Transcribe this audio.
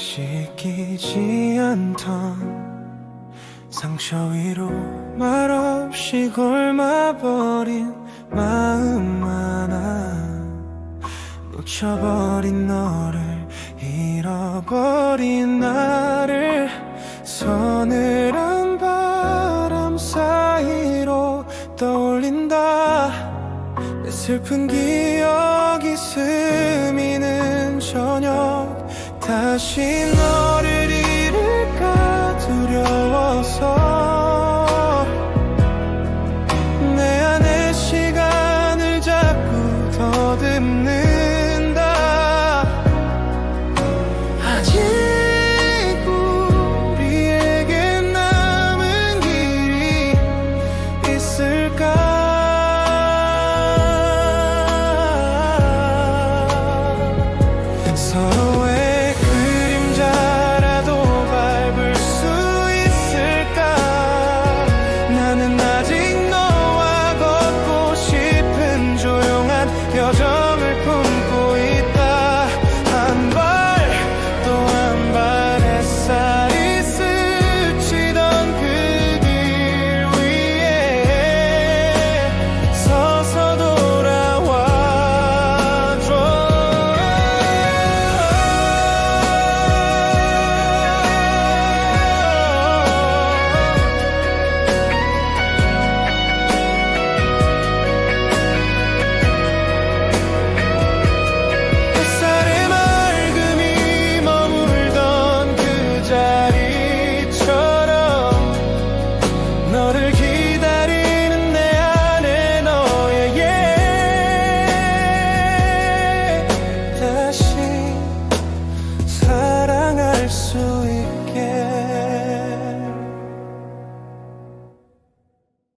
보이지 않던 상처 위로 말없이 골마버린 마음 하나 놓쳐버린 너를 잃어버린 나를 서늘한 바람 사이로 떠올린다. 내 슬픈 기억 다시 너를 잃을까 두려워서 내 안에 시간을 자꾸 더듬는